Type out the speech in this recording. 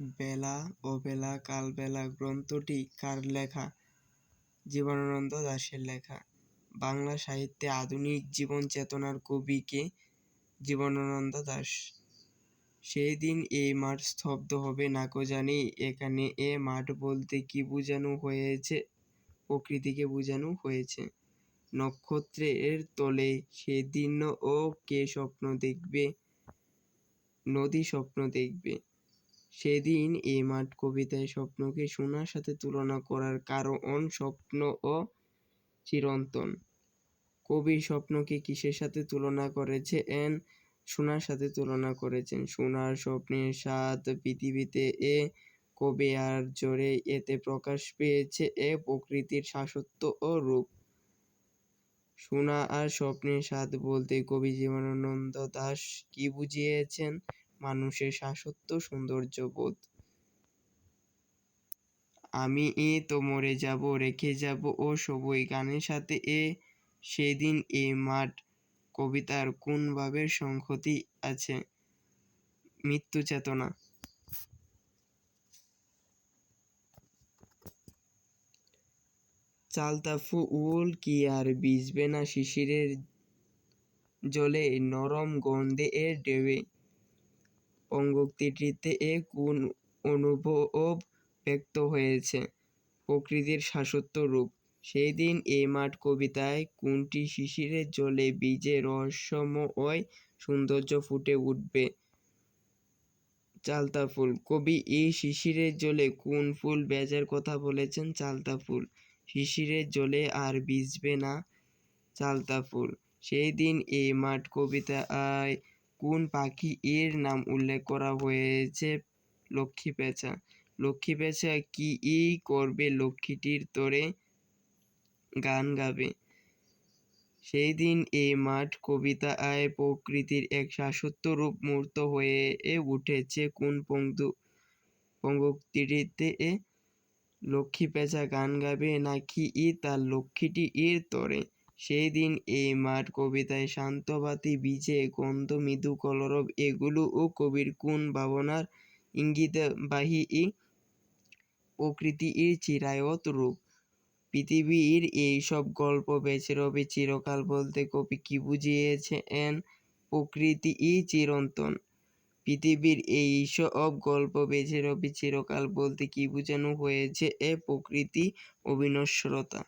বেলা ও অবেলা, কালবেলা গ্রন্থটি কার লেখা? জীবনানন্দ দাশের লেখা। বাংলা সাহিত্যে আধুনিক জীবন চেতনার কবি কে? জীবনানন্দ দাশ। সেই দিন এই মাঠ স্তব্ধ হবে নাকো জানি। এখানে এ মাঠ বলতে কি বোঝানো হয়েছে? প্রকৃতিকে বোঝানো হয়েছে। নক্ষত্রের তলে সেদিন ও কে স্বপ্ন দেখবে? নদী স্বপ্ন দেখবে। সেদিন এই মাঠ কবিতায় স্বপ্নকে সোনার সাথে তুলনা করার কারণ স্বপ্ন ও চিরন্তন। কবি স্বপ্নকে কিসের সাথে তুলনা করেছেন? সোনার সাথে তুলনা করেছেন। সোনার স্বপ্নের স্বাদ পৃথিবীতে এ কবে আর জোরে এতে প্রকাশ পেয়েছে? এ প্রকৃতির শাশ্বত ও রূপ। সোনা আর স্বপ্নের স্বাদ বলতে কবি জীবনানন্দ দাশ কি বুঝিয়েছেন? মানুষের শাশ্বত সৌন্দর্য বোধ। আমি এ তো মরে যাব, রেখে যাব ও সবই গানের সাথে এ। সেদিন এ মাঠ, কবিতার কোন ভাবের সংহতি আছে? মৃত্যু চেতনা। চালতা ফুল কি আর ভিজবে না শিশিরের জলে, নরম গন্ধে এ ঢেউয়ে। পঙ্গক্তিটিতে এ কোন অনুভব ব্যক্ত হয়েছে? প্রকৃতির শাশ্বত রূপ। সেই দিন এই মাঠ কবিতায় কোনটি শিশিরের জলে বীজে রহস্যময় সৌন্দর্য ফুটে উঠবে? চালতা ফুল। কবি এই শিশিরের জলে কোন ফুল ভেজার কথা বলেছেন চালতা ফুল? শিশিরের জলে আর ভিজবে না চালতা ফুল। সেই দিন এই মাঠ কবিতায় কোন পাখি এর নাম উল্লেখ করা হয়েছে? লক্ষ্মী পেঁচা। লক্ষ্মী পেঁচা কি ই করবে? লক্ষ্মীটির তরে গান গাবে। সেই দিন এই মাঠ কবিতায় প্রকৃতির এক শাশ্বত রূপ মূর্ত হয়ে উঠেছে। কোন পঙ্ক্তু পঙ্গক্তিটিতে লক্ষ্মী পেঁচা গান গাবে নাকি ই তার লক্ষ্মীটি এর তরে? সেই দিন এই মাঠ কবিতায় শান্তবাতি বীজে গন্ধ, মৃদু কলরব, এগুলো ও কবির কোন ভাবনার ইঙ্গিতবাহী প্রকৃতি এর চিরায়ত রূপ। পৃথিবীর এই সব গল্প বেঁচে রবে চিরকাল বলতে কবি কি বুঝিয়েছেন? প্রকৃতি চিরন্তন। পৃথিবীর এই সব গল্প বেঁচে রবে চিরকাল বলতে কি বোঝানো হয়েছে? এ প্রকৃতি অবিনশ্বরতা।